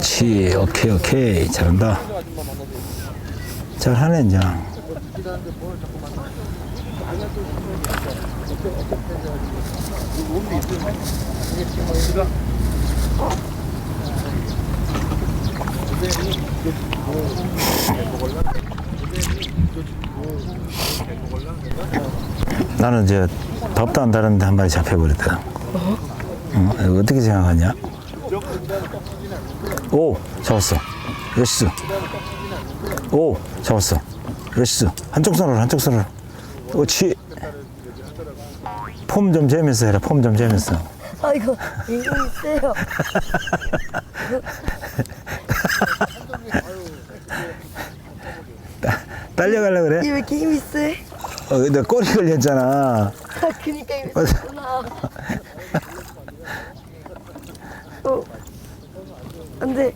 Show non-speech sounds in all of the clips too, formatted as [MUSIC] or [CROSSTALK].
그렇지. 오케이, 오케이. 잘한다. 잘하네, 이제. 나는 이제 밥도 안 다른데 한 마리 잡혀버렸다. 어? 이거 어떻게 생각하냐? 오, 잡았어. 여시스. 오, 잡았어. 여시스. 한쪽 손으로, 한쪽 손으로. 옳지. 폼 좀 재면서 해라, 폼 좀 재면서. 아 이거 이거 있어요. [LAUGHS] 딸려가려 그래? 이왜 이렇게 힘이 세? 어, 근데 꼬리 걸렸잖아. 아 그니까 힘이 세구나. 어, [LAUGHS] 안 돼.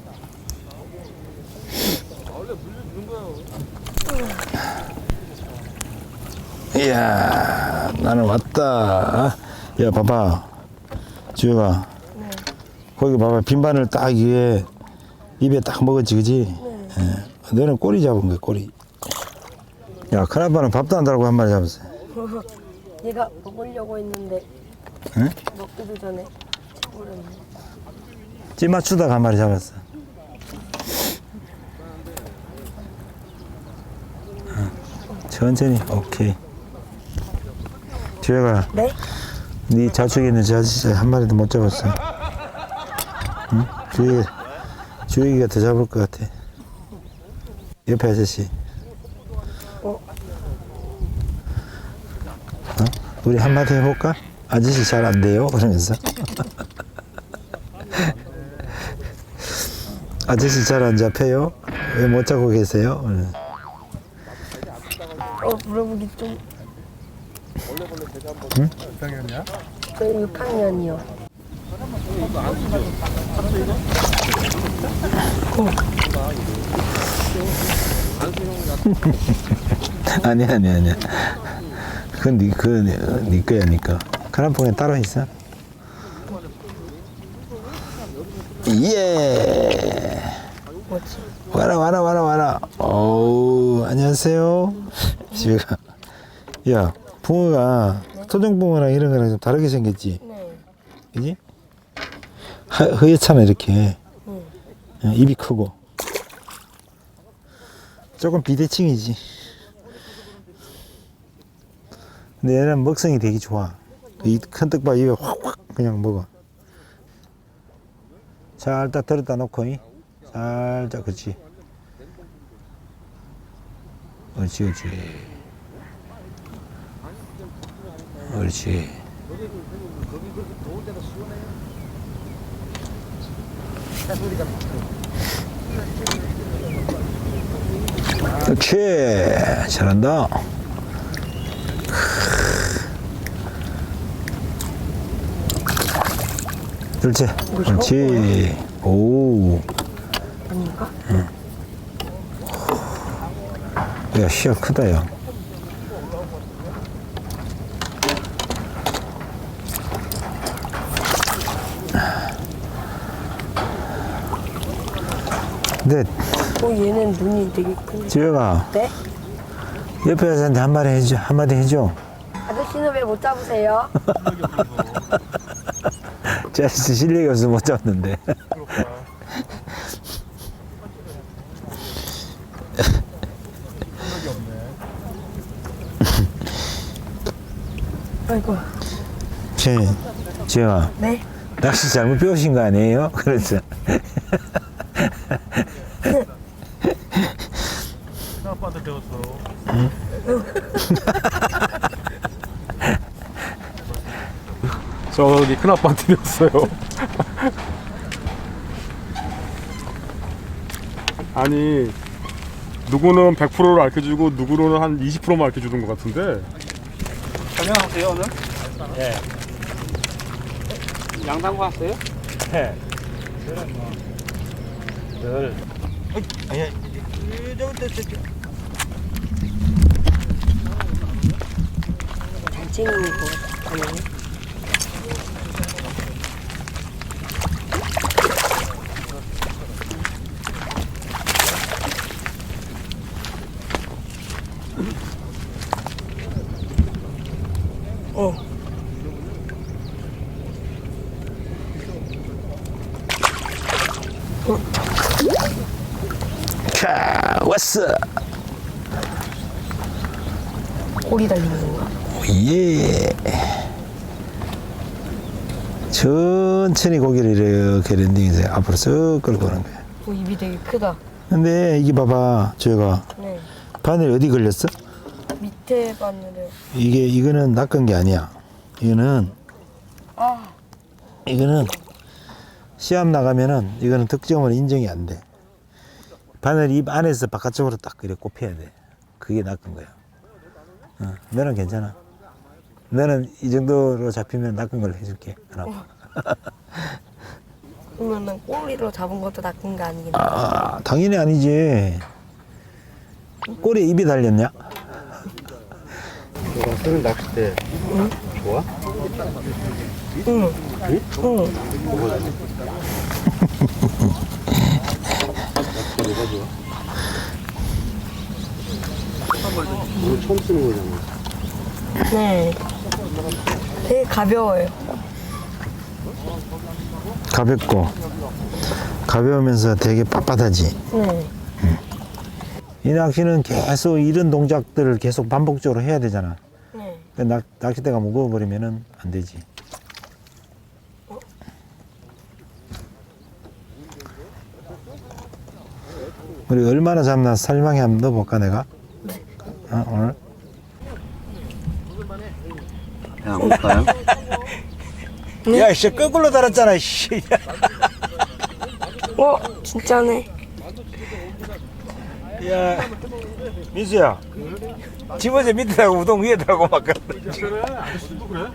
이야, 나는 왔다. 야, 봐봐. 주혁아. 거기 봐봐. 빈반을 딱 위에 입에 딱 먹었지, 그지? 예. 너는 꼬리 잡은 거야, 꼬리. 야, 큰아빠는 밥도 안 달라고 한 마리 잡았어. [LAUGHS] 얘가 먹으려고 했는데 응? 먹기도 전에 버렸네. 찌 맞추다가 한 마리 잡았어. 어, 천천히, 오케이. 주혁아, 네? 네 좌측에 있는 저 아저씨 한 마리도 못 잡았어. 응? 주혁이, 주혁이가 더 잡을 것 같아. 옆에 아저씨. 어? 어? 우리 한마디 해볼까? 아저씨 잘 안 돼요? 그러면서. 아저씨 잘 안 잡혀요? 왜 못 잡고 계세요? 응. 어 물어보기 좀. 응? 저 6학년이요. 아니 아니 아니야. 그건 네, 그건 네 거야 니까. 카람퐁에 따로 있어? 예. 와라 와라 와라 와라. 어우 안녕하세요. 집에 가. 야 붕어가 토종 붕어랑 이런 거랑 좀 다르게 생겼지, 네. 그지? 하, 허옇잖아 이렇게. 응. 어, 입이 크고. 조금 비대칭이지. 근데 얘는 먹성이 되게 좋아. 이 큰 떡밥 입에 확확 그냥 먹어. 살짝 들었다 놓고, 이. 살짝, 그렇지. 옳지, 옳지. 옳지. 그렇지. 잘한다. 그렇지. 그렇지. 오. 아닌가? 야, 시야 크다, 야. 근데, 어 얘는 눈이 되게 큰. 지혁아, 네? 옆에 여자한테 한 마디 해줘, 한마디 해줘. 아저씨는 왜 못 잡으세요? [LAUGHS] 제 아저씨 실력이 없어서 못 잡는데. 아이고. 제, 지혁아, 네? 낚시 잘못 배우신 거 아니에요? 그래서. 아빠한테 배웠어. 저기 큰 아빠한테 배웠어요. [LAUGHS] 아니 누구는 100%를 알려주고 누구는 한 20%만 알려주는 것 같은데 설명하세요 오늘? 예. 양당구 왔어요? 네. 잘생긴 거 아니에요? 어. 캬, 왔어. 꼬리 달리는 건가? 예. 천천히 고개를 이렇게 랜딩해서 앞으로 쓱 끌고 오는 거야. 오, 입이 되게 크다. 근데 이게 봐봐, 저가 네. 바늘 어디 걸렸어? 밑에 바늘에. 이게 이거는 낚은 게 아니야. 이거는 아, 이거는 시합 나가면은 이거는 득점으로 인정이 안 돼. 바늘 입 안에서 바깥쪽으로 딱 이렇게 꼽혀야 돼. 그게 낚은 거야. 어, 너는 괜찮아. 너는 이 정도로 잡히면 낚은 걸로 해줄게. 하나. [LAUGHS] 그러면은 꼬리로 잡은 것도 낚은 거 아니겠네. 아, 당연히 아니지. 꼬리에 입이 달렸냐? 너가 쓰는 낚싯대 좋아? 응. 응. 뭐가 좋아? 오늘 처음 쓰는 거잖아. 네. 되게 가벼워요. 가볍고 가벼우면서 되게 빳빳하지. 네. 이 낚시는 계속 이런 동작들을 계속 반복적으로 해야 되잖아. 네. 그 낚, 낚싯대가 무거워 버리면은 안 되지. 우리 얼마나 잡나 설명해 한번 넣어볼까 내가? 어, 오늘? 야, 볼까요? 야, 씨, 거꾸로 달았잖아, 씨. 어, 진짜네. 야, 민수야. 집어서 밑에다가 우동 위에다가 막. 그래 아저씨도 그래? [LAUGHS]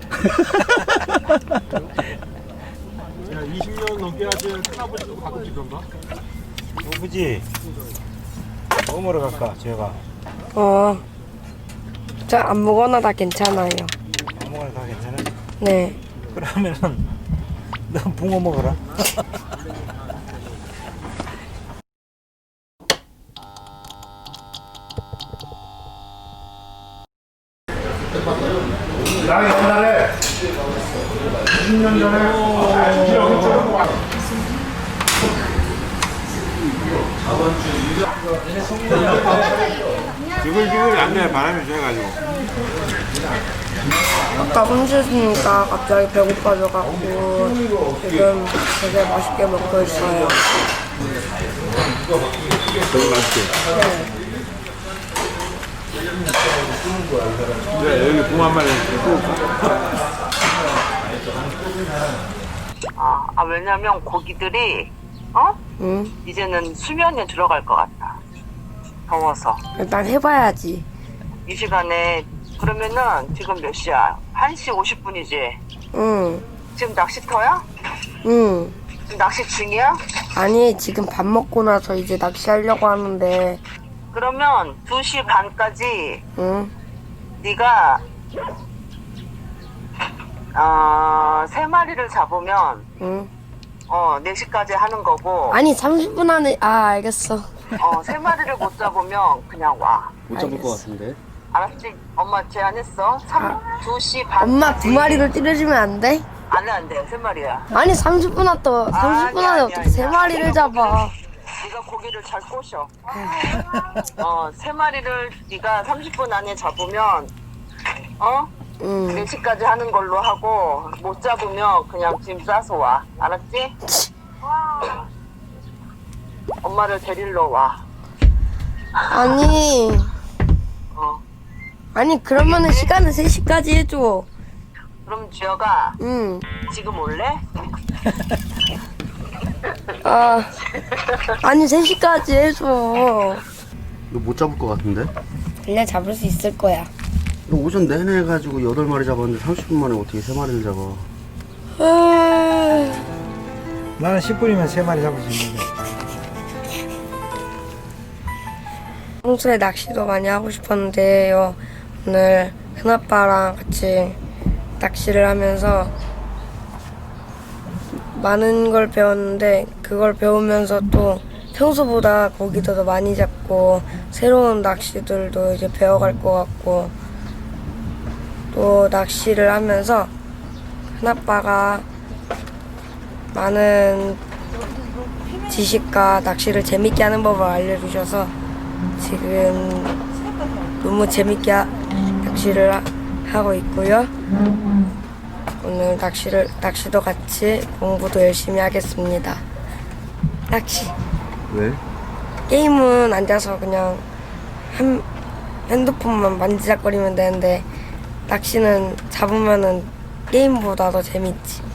야 20년 넘게 하지 큰아버지도 가끔씩 그런가? 누구지? 뭐 먹으러 갈까, 제가? 어. 저 아무거나 다 괜찮아요. 아무거나 다 괜찮아? 네. 그러면은, 너 붕어 먹어라. [LAUGHS] 지글지글 안돼 바람이 쐬가지고. 아까 혼자니까 갑자기 배고파져갖고 지금 되게 맛있게 먹고 있어요. 너무 맛있게 그래 여기 붕어 한 마리 아, 아, 왜냐면 고기들이 어 응. 이제는 수면에 들어갈 것 같다. 더워서 일단 해봐야지. 이 시간에 그러면은 지금 몇 시야? 1시 50분이지. 응. 지금 낚시터야? 응. 지금 낚시 중이야? 아니 지금 밥 먹고 나서 이제 낚시하려고 하는데 그러면 2시 반까지 응. 네가 어, 세 마리를 잡으면 응. 어, 4시까지 하는 거고 아니 30분 안에 아 알겠어. 어, 세 마리를 못 잡으면 그냥 와. 못 잡을 것 같은데. 알았지? 엄마 제안했어. 3, 2시 반. 엄마 두 마리를 때려주면 안 돼? 안 돼, 안 돼. 세 마리야. 아니 30분 안에 30분 안에 아니야, 어떻게 세 아니야. 마리를 잡아? 네가 고기를 잘 꼬셔. 어, 세 마리를 네가 30분 안에 잡으면 어? 응. 4시까지 하는 걸로 하고 못 잡으면 그냥 짐 싸서 와. 알았지? 엄마를 데리러 와. 아니 어. 아니 그러면은 시간은 3시까지 해줘. 그럼 주혁아 응. 지금 올래? [LAUGHS] 아 아니 3시까지 해줘. 너못 잡을 것 같은데? 그냥 잡을 수 있을 거야. 너 오전 내내 해가지고 여덟 마리 잡았는데 30분 만에 어떻게 세 마리를 잡아? 아, 나는 10분이면 3마리 잡을 수 있는데. 평소에 낚시도 많이 하고 싶었는데요. 오늘 큰아빠랑 같이 낚시를 하면서 많은 걸 배웠는데 그걸 배우면서 또 평소보다 고기도 더 많이 잡고 새로운 낚시들도 이제 배워갈 것 같고 또또 낚시를 하면서 큰아빠가 많은 지식과 낚시를 재밌게 하는 법을 알려주셔서 지금 너무 재밌게 하- 낚시를 하- 하고 있고요. 오늘 낚시를 낚시도 같이 공부도 열심히 하겠습니다. 낚시 왜? 게임은 앉아서 그냥 한 핸드폰만 만지작거리면 되는데 낚시는 잡으면은 게임보다 더 재밌지.